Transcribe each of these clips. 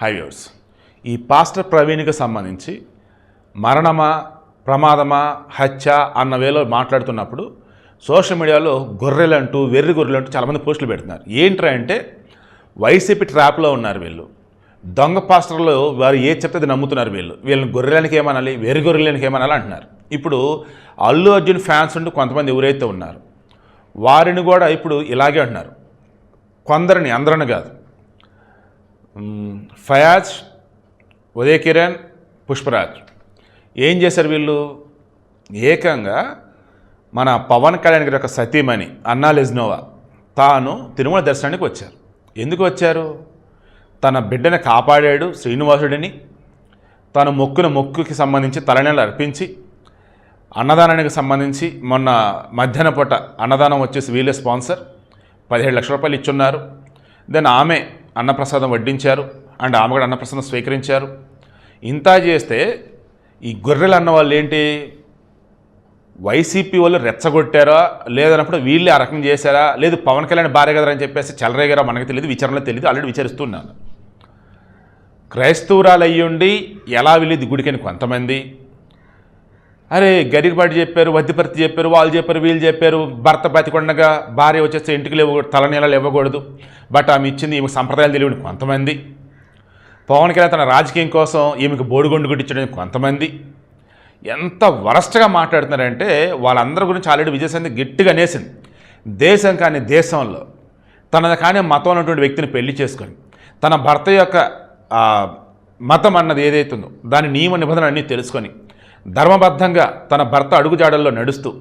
హైవ్యూర్స్ ఈ పాస్టర్ ప్రవీణ్కి సంబంధించి మరణమా ప్రమాదమా హత్య అన్న వేలో మాట్లాడుతున్నప్పుడు సోషల్ మీడియాలో గొర్రెలంటూ వెర్రి గొర్రెలంటూ చాలామంది పోస్టులు పెడుతున్నారు. ఏంట్రా అంటే వైసీపీ ట్రాప్లో ఉన్నారు వీళ్ళు. దొంగ పాస్టర్లు వారు ఏ చెప్తే అది నమ్ముతున్నారు వీళ్ళు. వీళ్ళని గొర్రెలనికి ఏమనాలి వెర్రి గొర్రెలనికి ఏమనాలి అంటున్నారు. ఇప్పుడు అల్లు అర్జున్ ఫ్యాన్స్ ఉంటూ కొంతమంది ఎవరైతే ఉన్నారు వారిని కూడా ఇప్పుడు ఇలాగే అంటున్నారు. కొందరిని అందరిని కాదు. ఫయాజ్ ఉదయ్ కిరణ్ పుష్పరాజ్. ఏం చేశారు వీళ్ళు? ఏకంగా మన పవన్ కళ్యాణ్ గారి యొక్క సతీమణి అన్నా లెజ్నోవా తాను తిరుమల దర్శనానికి వచ్చారు. ఎందుకు వచ్చారు? తన బిడ్డని కాపాడాడు శ్రీనివాసుడిని. తను మొక్కున మొక్కుకి సంబంధించి తలనీళ్ళు అర్పించి అన్నదానానికి సంబంధించి మొన్న మధ్యాహ్న పూట అన్నదానం వచ్చేసి వీళ్ళే స్పాన్సర్. పదిహేడు లక్షల రూపాయలు ఇచ్చున్నారు. దెన్ ఆమె అన్నప్రసాదం వడ్డించారు అండ్ ఆమె కూడా అన్నప్రసాదం స్వీకరించారు. ఇంత చేస్తే ఈ గొర్రెలు అన్న వాళ్ళు ఏంటి? వైసీపీ వాళ్ళు రెచ్చగొట్టారా? లేదన్నప్పుడు వీళ్ళే ఆ రకం చేశారా? లేదు పవన్ కళ్యాణ్ భార్య కదా అని చెప్పేసి చెలరేగారా మనకు తెలియదు విచారణలో తెలియదు ఆల్రెడీ విచారిస్తున్నాను. క్రైస్తవురాలు అయ్యుండి ఎలా వెళ్ళేది గుడికని కొంతమంది? అరే గరికపాటి చెప్పారు వద్దిపర్తి చెప్పారు వాళ్ళు చెప్పారు వీళ్ళు చెప్పారు భర్త బతికొండగా భార్య వచ్చేస్తే ఇంటికి లేవు తలనీళ్ళు ఇవ్వకూడదు. బట్ ఆమె ఇచ్చింది ఈమె సంప్రదాయాలు తెలియని కొంతమంది. పవన్ కళ్యాణ్ తన రాజకీయం కోసం ఈమెకు బోడిగొండు గుట్టించడానికి కొంతమంది. ఎంత వరస్ట్గా మాట్లాడుతున్నారంటే వాళ్ళందరి గురించి ఆల్రెడీ విజయశాంతి గట్టిగా నేసింది దేశం కానీ దేశంలో తనది కానీ మతం ఉన్నటువంటి వ్యక్తిని పెళ్ళి చేసుకొని తన భర్త యొక్క మతం అన్నది ఏదైతుందో దాని నియమ నిబంధనలు అన్నీ తెలుసుకొని ధర్మబద్ధంగా తన భర్త అడుగుజాడల్లో నడుస్తూ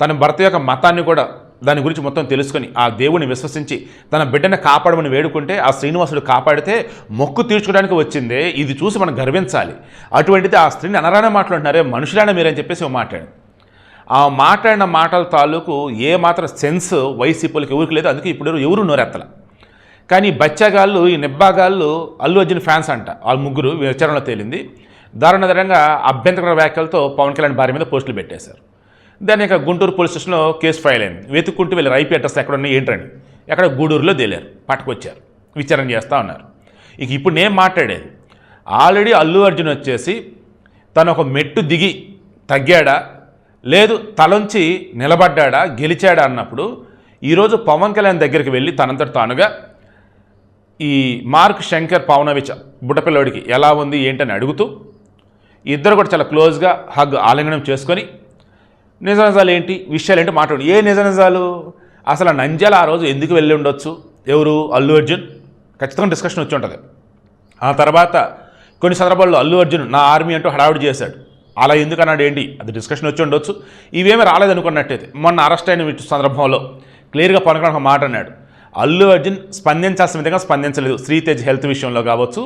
తన భర్త యొక్క మతాన్ని కూడా దాని గురించి మొత్తం తెలుసుకొని ఆ దేవుని విశ్వసించి తన బిడ్డను కాపాడమని వేడుకుంటే ఆ శ్రీనివాసుడు కాపాడితే మొక్కు తీర్చుకోవడానికి వచ్చిందే. ఇది చూసి మనం గర్వించాలి. అటువంటిది ఆ స్త్రీని అనరానే మాట్లాడుతున్నారే మనుషులైన మీరని చెప్పేసి ఓ మాట్లాడు ఆ మాట్లాడిన మాటల తాలూకు ఏ మాత్రం సెన్స్ వైసీపీలకు ఎవరికి లేదు. అందుకే ఇప్పుడు ఎవరు నోరెత్తల. కానీ బచ్చగాళ్ళు ఈ నిబ్బాగాళ్ళు అల్లు అర్జున్ ఫ్యాన్స్ అంట. వాళ్ళ ముగ్గురు విచారణలో తేలింది. దారుణధరంగా అభ్యంతర వ్యాఖ్యలతో పవన్ కళ్యాణ్ భార్య మీద పోస్టులు పెట్టేశారు. దాని యొక్క గుంటూరు పోలీస్ స్టేషన్లో కేసు ఫైల్ అయింది. వెతుక్కుంటూ వెళ్ళి ఐపీ అడ్రస్ ఎక్కడ ఉన్నాయి ఏంటండి? ఎక్కడ గూడూరులో తేలారు. పట్టుకొచ్చారు. విచారణ చేస్తూ ఉన్నారు. ఇక ఇప్పుడు నేను మాట్లాడేది. ఆల్రెడీ అల్లు అర్జున్ వచ్చేసి తను ఒక మెట్టు దిగి తగ్గాడా? లేదు తలంచి నిలబడ్డాడా? గెలిచాడా అన్నప్పుడు ఈరోజు పవన్ కళ్యాణ్ దగ్గరికి వెళ్ళి తనంతట తానుగా ఈ మార్క్ శంకర్ పవనవిచ బుట్టపిల్లడికి ఎలా ఉంది ఏంటని అడుగుతూ ఇద్దరు కూడా చాలా క్లోజ్గా హగ్ ఆలింగనం చేసుకొని నిజ నిజాలు ఏంటి? విషయాలు ఏంటి? మాట్లాడు. ఏ నిజ నిజాలు అసలు నంజాల ఆ రోజు ఎందుకు వెళ్ళి ఉండొచ్చు? ఎవరు? అల్లు అర్జున్? ఖచ్చితంగా డిస్కషన్ వచ్చి ఉంటుంది. ఆ తర్వాత కొన్ని సందర్భాల్లో అల్లు అర్జున్ నా ఆర్మీ అంటూ హడావుడి చేశాడు. అలా ఎందుకు అన్నాడు ఏంటి? అది డిస్కషన్ వచ్చి ఉండొచ్చు. ఇవేమీ రాలేదనుకున్నట్టయితే మొన్న అరెస్ట్ అయిన వీటి సందర్భంలో క్లియర్గా పనుకొని ఒక మాట అన్నాడు. అల్లు అర్జున్ స్పందించాల్సిన విధంగా స్పందించలేదు. శ్రీతేజ్ హెల్త్ విషయంలో కావచ్చు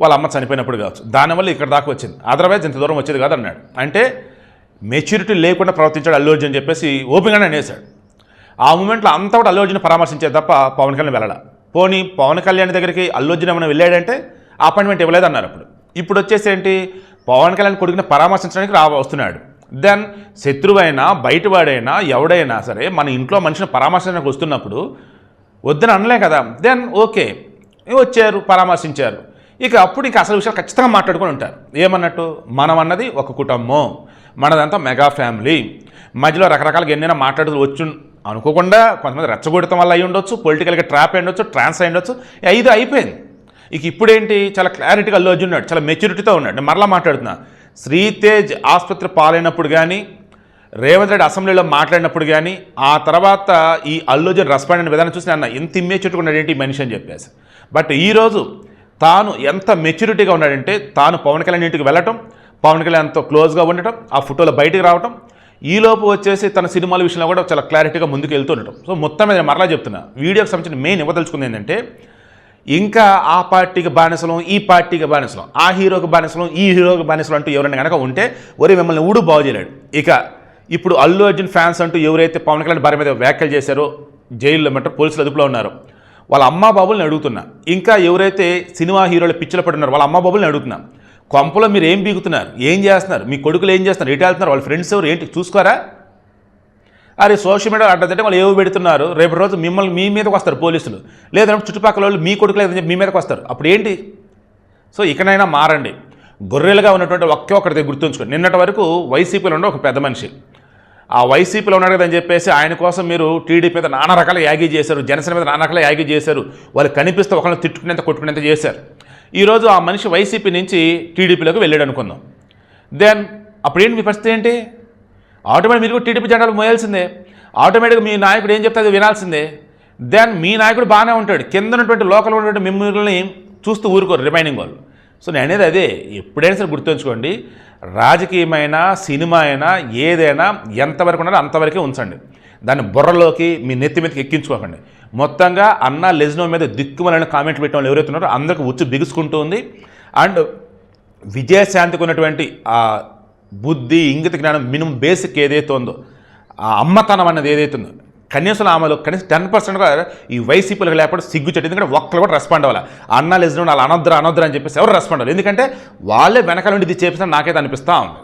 వాళ్ళ అమ్మ చనిపోయినప్పుడు కావచ్చు. దానివల్ల ఇక్కడ దాకా వచ్చింది. అదర్వైజ్ ఇంత దూరం వచ్చేది కాదు అన్నాడు అంటే మెచ్యూరిటీ లేకుండా ప్రవర్తించాడు అల్లు అర్జున్ అని చెప్పేసి ఓపెన్గానే అనేసాడు ఆ మూమెంట్లో అంతా కూడా అల్లు అర్జున్ పరామర్శించేది తప్ప పవన్ కళ్యాణ్ వెళ్ళడా పోనీ పవన్ కళ్యాణ్ దగ్గరికి అల్లు అర్జున్ ఏమైనా వెళ్ళాడంటే అపాయింట్మెంట్ ఇవ్వలేదు అన్నారు అప్పుడు. ఇప్పుడు వచ్చేసి ఏంటి పవన్ కళ్యాణ్ కొడుకుని పరామర్శించడానికి రా వస్తున్నాడు. దెన్ శత్రువైనా బయటవాడైనా ఎవడైనా సరే మన ఇంట్లో మనిషిని పరామర్శించడానికి వస్తున్నప్పుడు వద్దని అనలేం కదా. Then okay. వచ్చారు పరామర్శించారు. ఇక అప్పుడు ఇక అసలు విషయాలు ఖచ్చితంగా మాట్లాడుకొని ఉంటారు. ఏమన్నట్టు? మనం అన్నది ఒక కుటుంబం. మనదంతా మెగా ఫ్యామిలీ. మధ్యలో రకరకాలుగా ఎన్నైనా మాట్లాడుతూ వచ్చు అనుకోకుండా కొంతమంది రెచ్చగొడటం వల్ల అయి ఉండొచ్చు పొలిటికల్గా ట్రాప్ అయి ఉండొచ్చు ట్రాన్స్ అయి ఉండొచ్చు ఐదు అయిపోయింది. ఇక ఇప్పుడేంటి? చాలా క్లారిటీగా అల్లు ఉన్నాడు చాలా మెచ్యూరిటీతో ఉన్నాడు. నేను మరలా మాట్లాడుతున్నా. శ్రీతేజ్ ఆసుపత్రి పాలైనప్పుడు కానీ రేవంత్ రెడ్డి అసెంబ్లీలో మాట్లాడినప్పుడు కానీ ఆ తర్వాత ఈ అల్లు రెస్పాండ్ అనే విధానం చూసి నేను ఇంత ఎంత ఇమ్మేచ్యూరిటీగా ఏంటి మనిషి అని చెప్పేసి. బట్ ఈరోజు తాను ఎంత మెచ్యూరిటీగా ఉన్నాడంటే తాను పవన్ కళ్యాణ్ ఇంటికి వెళ్ళటం పవన్ కళ్యాణ్తో క్లోజ్గా ఉండటం ఆ ఫోటోలో బయటికి రావటం ఈలోపు వచ్చేసి తన సినిమాల విషయంలో కూడా చాలా క్లారిటీగా ముందుకు వెళ్తూ ఉండటం. సో మొత్తం మీద మరలా చెప్తున్నా వీడియోకి సంబంధించిన మెయిన్ ఇవ్వదలుచుకుంది ఏంటంటే ఇంకా ఆ పార్టీకి బానిసలం ఈ పార్టీకి బానిసలం ఆ హీరోకి బానిసలం ఈ హీరోకి బానిసలం అంటూ ఎవరైనా కనుక ఉంటే ఒరే మిమ్మల్ని ఊడు బాగు చేయలేడు. ఇక ఇప్పుడు అల్లు అర్జున్ ఫ్యాన్స్ అంటూ ఎవరైతే పవన్ కళ్యాణ్ భార్య మీద వ్యాఖ్యలు చేశారో జైల్లో మెట్ట పోలీసులు అదుపులో ఉన్నారు వాళ్ళ అమ్మా బాబుల్ని అడుగుతున్నా. ఇంకా ఎవరైతే సినిమా హీరోలు పిచ్చలు పడున్నారో వాళ్ళ అమ్మా బాబుల్ని అడుగుతున్నా. కొంపలో మీరు ఏం బీగుతున్నారు? ఏం చేస్తున్నారు? మీ కొడుకులు ఏం చేస్తున్నారు? ఎటు వెళ్తున్నారు? వాళ్ళ ఫ్రెండ్స్ ఎవరు? ఏంటి? చూసుకోరా? అరే సోషల్ మీడియా అడ్డదంటే వాళ్ళు ఏవో పెడుతున్నారు. రేపు రోజు మిమ్మల్ని మీ మీదకి వస్తారు పోలీసులు. లేదంటే చుట్టుపక్కల వాళ్ళు మీ కొడుకు లేదని చెప్పి మీ మీదకి వస్తారు. అప్పుడు ఏంటి? సో ఇకనైనా మారండి. గొర్రెలుగా ఉన్నటువంటి ఒకే ఒక్కటి గుర్తుంచుకోండి. నిన్నటి వరకు వైసీపీలో ఉండే ఒక పెద్ద మనిషి. ఆ వైసీపీలో ఉన్నాడు కదని చెప్పేసి ఆయన కోసం మీరు టీడీపీ మీద నానా రకాల యాగి చేశారు జనసేన మీద నానా రకాల యాగి చేశారు వాళ్ళు కనిపిస్తే ఒకళ్ళని తిట్టుకునేంత కొట్టుకునేంత చేశారు. ఈరోజు ఆ మనిషి వైసీపీ నుంచి టీడీపీలోకి వెళ్ళాడు అనుకుందాం. దెన్ అప్పుడు ఏంటి మీ పరిస్థితి ఏంటి? ఆటోమేటిక్ మీరు కూడా టీడీపీ జెండాలు మోయాల్సిందే. ఆటోమేటిక్గా మీ నాయకుడు ఏం చెప్తే అది వినాల్సిందే. దెన్ మీ నాయకుడు బాగానే ఉంటాడు. కింద ఉన్నటువంటి లోకల్ ఉన్నటువంటి మిమ్మల్ని చూస్తూ ఊరుకోరు రిమైనింగ్ వాళ్ళు. సో నేను అనేది అదే. ఎప్పుడైనా సరే గుర్తుంచుకోండి రాజకీయమైన సినిమా అయినా ఏదైనా ఎంతవరకు ఉన్నారో అంతవరకే ఉంచండి. దాన్ని బుర్రలోకి మీ నెత్తి మీదకి ఎక్కించుకోకండి. మొత్తంగా అన్న లెజ్నో మీద దిక్కుమలైన కామెంట్లు పెట్టిన వాళ్ళు ఎవరైతే ఉన్నారో అందరికి ఉచ్చు బిగుసుకుంటూ ఉంది. అండ్ విజయశాంతికి ఉన్నటువంటి ఆ బుద్ధి ఇంగిత జ్ఞానం మినిమం బేసిక్ ఏదైతే ఉందో ఆ అమ్మతనం అన్నది ఏదైతే ఉందో కనీసం ఆమెలో కనీసం టెన్ పర్సెంట్ కూడా ఈ వైసీపీలకు లేకపోతే సిగ్గు చెట్టు ఎందుకంటే ఒక్కరు కూడా రెస్పాండ్ అవ్వాలి. అన్న లెజన్ వాళ్ళు అనొద్దురా అనొద్దురా అని చెప్పేసి ఎవరు రెస్పాండ్ అవ్వాలి. ఎందుకంటే వాళ్ళే వెనకాల నుండి ఇది చేపిస్తున్నా నాకైతే అనిపిస్తూ ఉంది.